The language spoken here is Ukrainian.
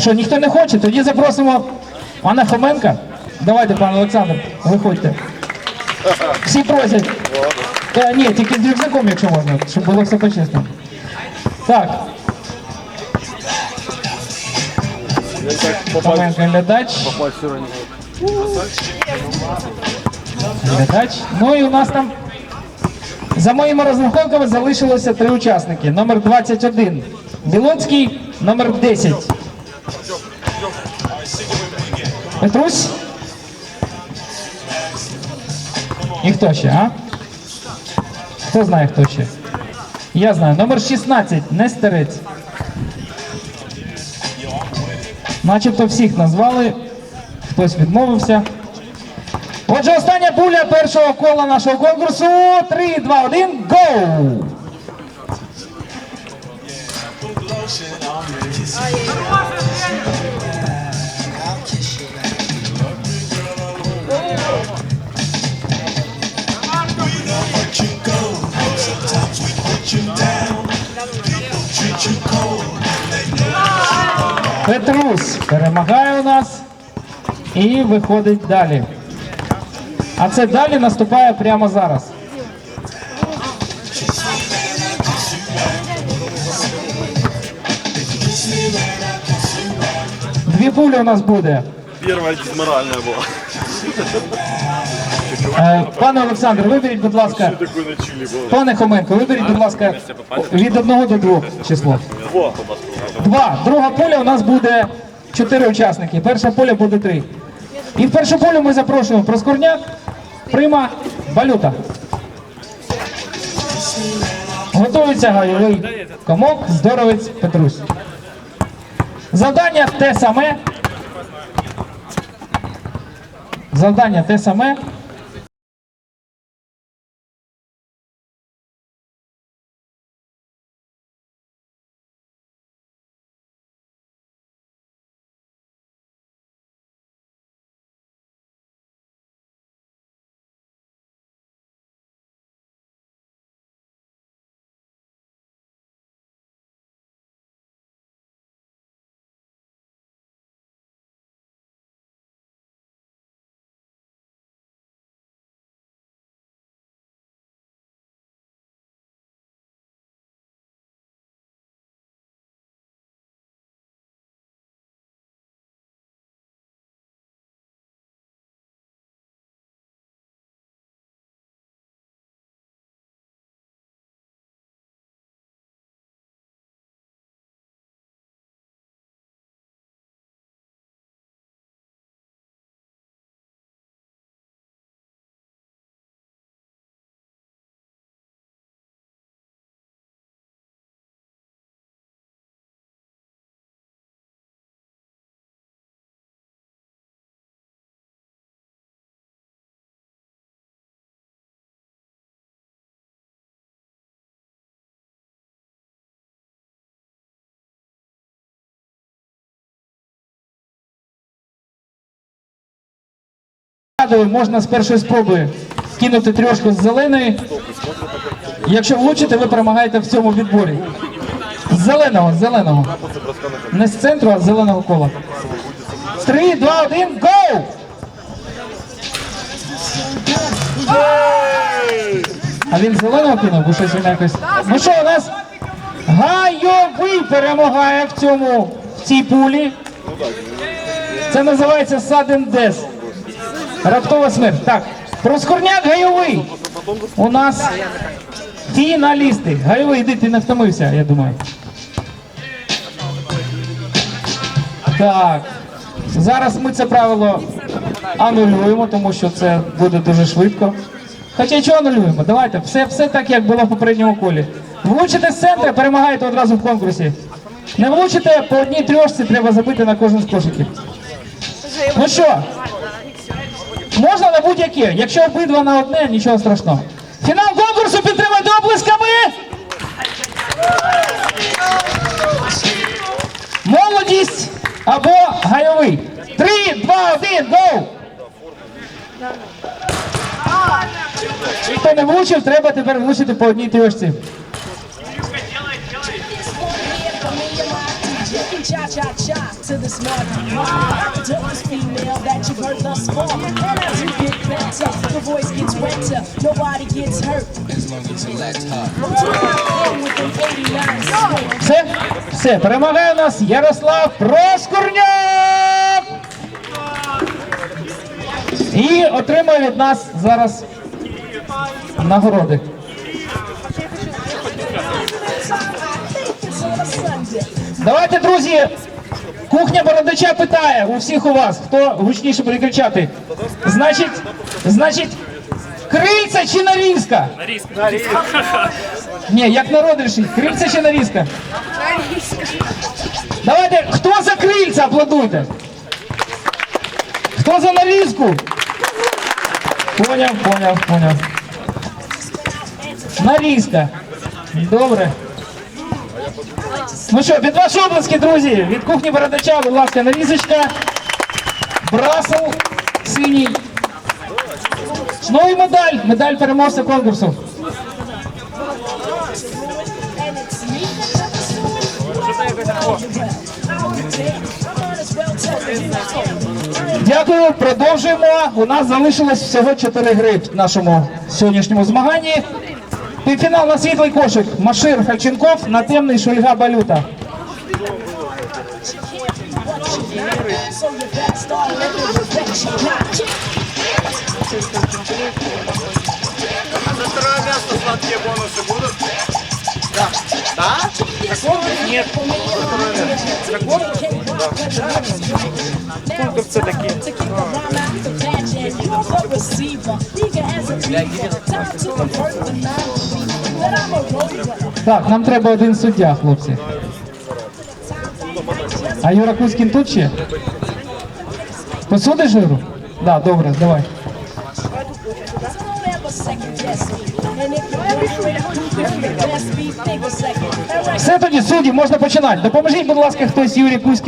Що, ніхто не хоче? Тоді запросимо пана Хоменка. Давайте, пан Олександр, виходьте. Всі просять. Е, ні, тільки з рюкзаком, якщо можна, щоб було все по-чесному. Так, Хоменко глядач. Глядач. Ну і у нас там за моїми розрахунками залишилося три учасники. Номер 21 Білоцький, номер 10. Петрусь. І хто ще, а? Хто знає, хто ще? Я знаю. Номер 16 Нестерець. Начебто всіх назвали. Хтось відмовився. Отже, остання пуля першого кола нашого конкурсу. 3, 2, 1, гоу! Петрус перемагає у нас і виходить далі. А це далі наступає прямо зараз. Дві пулі у нас буде. Первая дизморальная была. Е, Пане Олександр, виберіть, будь ласка. Пане Хоменко, виберіть, будь ласка, від одного до двох число. Два. Друга поля у нас буде чотири учасники. Перша поля буде три. І в першу полю ми запрошуємо Проскорняк, Прима, Балюта. Готується гайовий комок, здоровець Петрусь. Завдання те саме. Завдання те саме. Нагадую, можна з першої спроби кинути трьошку з зеленої. Якщо влучите, ви перемагаєте в цьому відборі. З зеленого, з зеленого. Не з центру, а з зеленого кола. Три, два, один, гоу! А він зеленого кинув, бо щось він якось. Ну що, у нас гайовий перемагає в цьому в цій пулі. Це називається sudden death. Раптова смерть. Так, Проскорняк гайовий. У нас фіналісти. Гайовий, йди, ти не втомився, я думаю. Так. Зараз ми це правило анулюємо, тому що це буде дуже швидко. Хоча чого анулюємо? Давайте, все, все так, як було в попередньому колі. Влучите з центру, перемагаєте одразу в конкурсі. Не влучите, по одній трьошці треба забити на кожен з кошиків. Ну що, можна на будь-яке. Якщо обидва на одне, нічого страшного. Фінал конкурсу підтримайте оплесками. Молодість або гайовий. Три, два, один, гоу! Хто не влучив, треба тепер влучити по одній трьошці. Say cha cha cha to this the smart dopest female that you've heard thus far. And as you get better, the voice gets wetter, nobody gets hurt. as long as you 89 score. Все? Все, перемагає нас Ярослав Проскурняк! І отримує від нас зараз нагороди. Давайте, друзі, кухня Бородача питає у всіх у вас, хто гучніше буде кричати. Значить, значить, крильця чи нарізка? Нарізка. Ні, як народ рішить, крильця чи нарізка? Давайте, хто за крильця аплодуйте? Хто за нарізку? Поняв, поняв, поняв. Нарізка. Добре. Ну що, під ваші обласки, друзі, від кухні бородача, будь ласка, нарізочка. Брасел синій. Ну і медаль, медаль переможця конкурсу. Дякую, продовжуємо. У нас залишилось всього 4 гри в нашому сьогоднішньому змаганні. Півфінал на світлий кошик. Машир Хальченков на темний Шульга Балюта. So you better start living with affection. Now, За второе место сладкие бонусы будут? Конкурс це такий. Так, нам треба один суддя, хлопці. А Юра Кузькін тут ще? Посудиш Юру? Так, да, добре, давай. Все тоді, судді, можна починати. Допоможіть, будь ласка, хтось Юрі Кузькіну